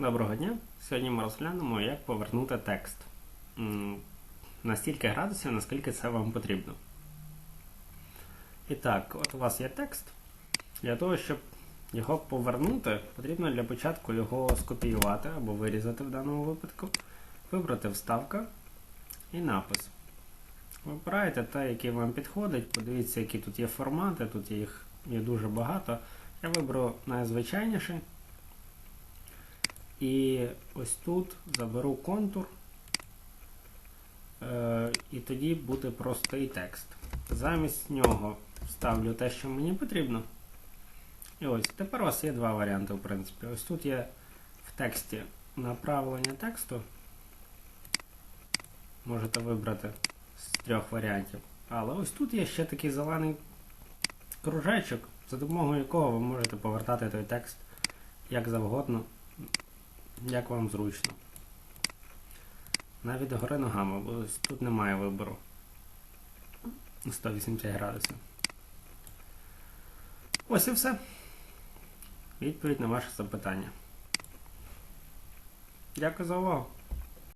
Доброго дня! Сьогодні ми розглянемо, як повернути текст на стільки градусів, наскільки це вам потрібно. І так, от у вас є текст. Для того, щоб його повернути, потрібно для початку його скопіювати або вирізати в даному випадку, вибрати вставка і напис. Вибираєте те, який вам підходить, подивіться, які тут є формати, тут їх є дуже багато. Я виберу найзвичайніший. І ось тут заберу контур, е, і тоді буде простий текст. Замість нього ставлю те, що мені потрібно. І ось тепер у вас є два варіанти, в принципі. Ось тут є в тексті направлення тексту. Можете вибрати з трьох варіантів. Але ось тут є ще такий зелений кружечок, за допомогою якого ви можете повертати той текст як завгодно як вам зручно. Навіть гори ногами, бо тут немає вибору. 180 градусів. Ось і все. Відповідь на ваше запитання. Дякую за увагу.